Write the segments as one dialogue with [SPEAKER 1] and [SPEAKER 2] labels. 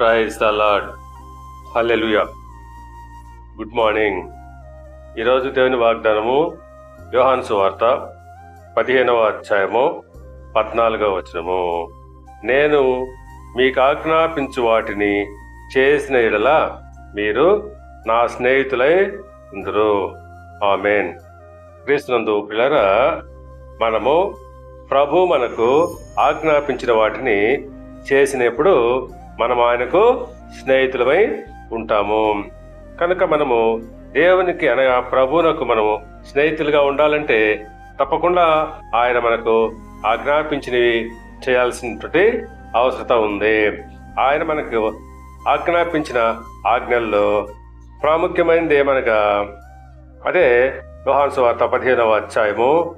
[SPEAKER 1] Praise the lord hallelujah good morning ఈరోజు దేవుని వాగ్దానము యోహాను సువార్త పదిహేనవ అధ్యాయము పద్నాలుగవ వచనము. నేను మీకు ఆజ్ఞాపించు వాటిని చేసిన ఎడల మీరు నా స్నేహితులై ఉందరు. ఆమెన్. క్రీస్తునందు పిల్లరా మనము ప్రభు మనకు ఆజ్ఞాపించిన వాటిని చేసినప్పుడు మనం ఆయనకు స్నేహితులమై ఉంటాము. కనుక మనము దేవునికి అనగా ప్రభువునకు మనము స్నేహితులుగా ఉండాలంటే తప్పకుండా ఆయన మనకు ఆజ్ఞాపించినవి చేయాల్సినటువంటి అవసరత ఉంది. ఆయన మనకు ఆజ్ఞాపించిన ఆజ్ఞల్లో ప్రాముఖ్యమైనది ఏమనగా అదే యోహాను సువార్త పదిహేనవ అధ్యాయము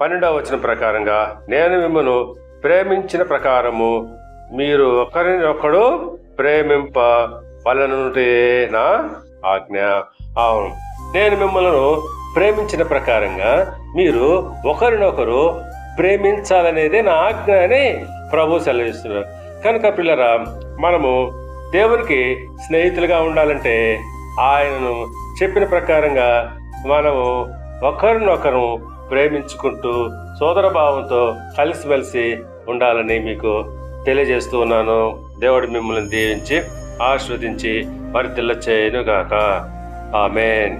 [SPEAKER 1] పన్నెండవ వచ్చిన ప్రకారంగా నేను మిమ్మల్ని ప్రేమించిన ప్రకారము మీరు ఒకరిని ఒకడు ప్రేమింప వలనుటే నా ఆజ్ఞ? అవును. నేను మిమ్మల్ని ప్రేమించిన ప్రకారంగా మీరు ఒకరినొకరు ప్రేమించాలనేదే నా ఆజ్ఞ అని ప్రభు సెలవిస్తున్నారు. కనుక పిల్లరా మనము దేవునికి స్నేహితులుగా ఉండాలంటే ఆయనను చెప్పిన ప్రకారంగా మనము ఒకరినొకరు ప్రేమించుకుంటూ సోదర భావంతో కలిసిమెలిసి ఉండాలని మీకు తెలియజేస్తూ ఉన్నాను. దేవుడు మిమ్మల్ని దీవించి ఆస్వాదించి మరి తెల్ల చేయనుగాక ఆమెన్.